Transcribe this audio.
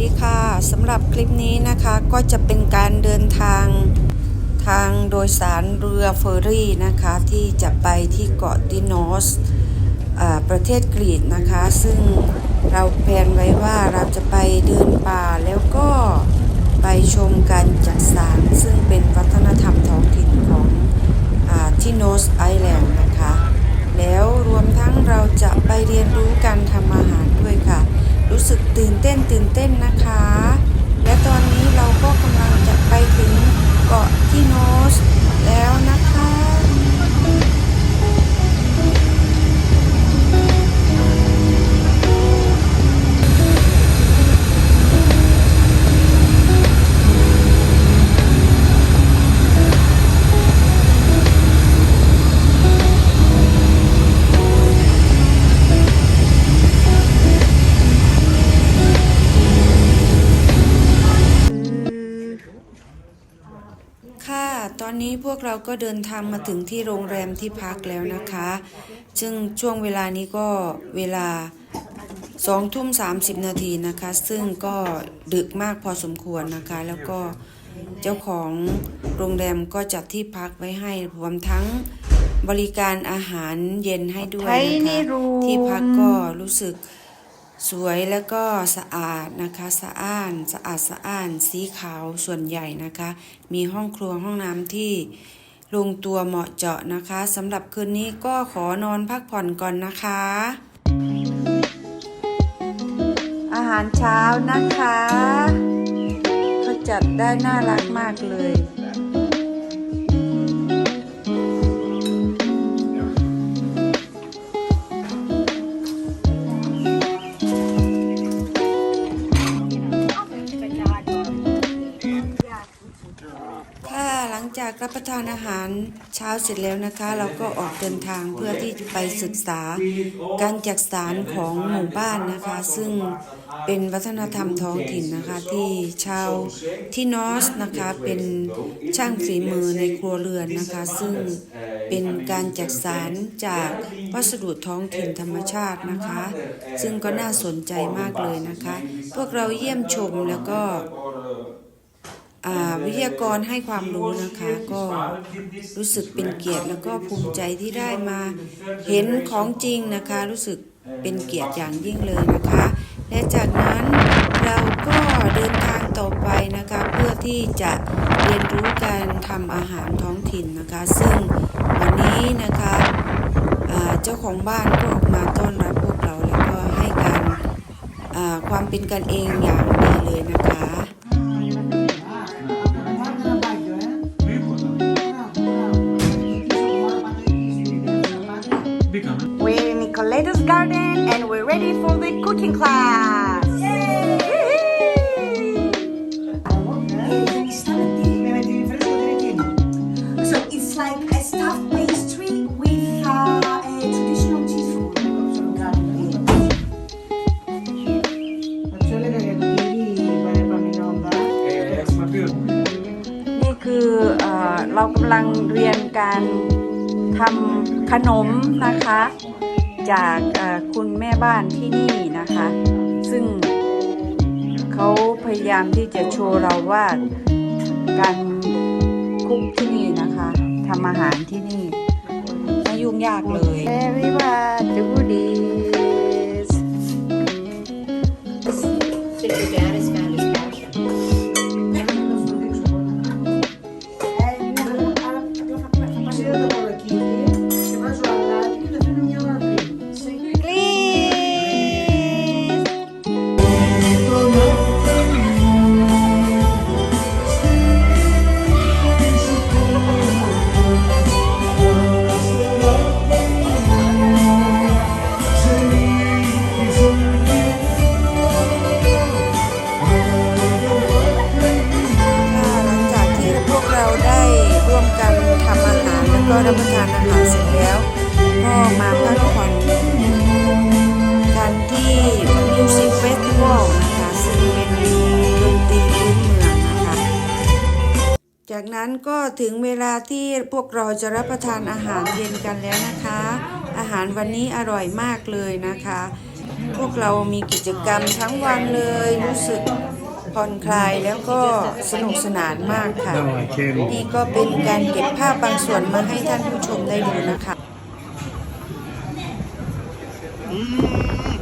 ดีค่ะสำหรับคลิปนี้นะคะก็จะเป็นการเดินทางทางโดยสารเรือเฟอร์รี่นะคะ ที่จะไปที่เกาะดินสอ่าประเทศกรีกนะคะ ซึ่งเราแพลนไว้ว่าเราจะไปเดินป่าแล้วก็ไปชมการจัดสารซึ่งเป็นวัฒนธรรมท้องถิ่นของอาที่โนสไอแลนด์นะคะ แล้วรวมทั้งเราจะไปเรียนรู้การทำอาหารด้วยค่ะ รู้สึก ตื่นเต้นนะคะ ตอนนี้พวกเราก็เดินทางมาถึงที่โรงแรมที่พักแล้วนะคะ ซึ่งช่วงเวลานี้ก็เวลาสองทุ่มสามสิบนาทีนะคะ ซึ่งก็ดึกมากพอสมควรนะคะ แล้วก็เจ้าของโรงแรมก็จัดที่พักไว้ให้รวมทั้งบริการอาหารเย็นให้ด้วยนะคะ Tiny room ที่พักก็รู้สึก สวยแล้วก็สะอาดนะคะสะอ้านสะอาดสะอ้านสีขาวส่วนใหญ่นะคะ มีห้องครัวห้องน้ำที่ลงตัวเหมาะเจาะนะคะสำหรับคืนนี้ก็ขอนอนพักผ่อนก่อนนะคะ อาหารเช้านะคะ เขาจัดได้น่ารักมากเลย ประทานอาหารเช้าเสร็จแล้วนะคะ เราก็ออกเดินทางเพื่อที่จะไปศึกษาการจักสารของหมู่บ้านนะคะ ซึ่งเป็นวัฒนธรรมท้องถิ่นนะคะที่ชาวที่นอสนะคะเป็นช่างฝีมือในครัวเรือนนะคะ ซึ่งเป็นการจักสารจากวัสดุท้องถิ่นธรรมชาตินะคะ ซึ่งก็น่าสนใจมากเลยนะคะ พวกเราเยี่ยมชมแล้วก็ วิทยากรให้ความรู้นะคะก็รู้สึกเป็นเกียรติแล้วก็ภูมิใจที่ได้มาเห็นของจริงนะคะ รู้สึกเป็นเกียรติอย่างยิ่งเลยนะคะ และจากนั้นเราก็เดินทางต่อไปนะคะ เพื่อที่จะเรียนรู้การทำอาหารท้องถิ่นนะคะ ซึ่งวันนี้นะคะเจ้าของบ้านก็ออกมาต้อนรับพวกเราแล้วก็ให้การความเป็นกันเองอย่างดีเลยนะคะ We're in Nicoletta's garden and we're ready for the cooking class. So it's like a stuffed pastry with uh, a traditional cheese roll. นี่คือเออเรากำลังเรียนการ ทำขนมนะคะ จากคุณแม่บ้านที่นี่นะคะ ซึ่งเขาพยายามที่จะโชว์เราว่าการคุกที่นี่นะคะทำอาหารที่นี่ไม่ยุ่งยากเลย Everyone ก็รับประทานอาหารเสร็จแล้ว ก็มาพักผ่อนกันที่ Music Festival นะคะซึ่งเป็นดนตรีพื้นเมืองนะคะ จากนั้นก็ถึงเวลาที่พวกเราจะรับประทานอาหารเย็นกันแล้วนะคะ อาหารวันนี้อร่อยมากเลยนะคะ พวกเรามีกิจกรรมทั้งวันเลยรู้สึก ผ่อนคลายแล้วก็สนุกสนานมากค่ะ No, I can't. นี่ก็เป็นการเก็บภาพบางส่วนมาให้ท่านผู้ชมได้ดูนะคะ Mm.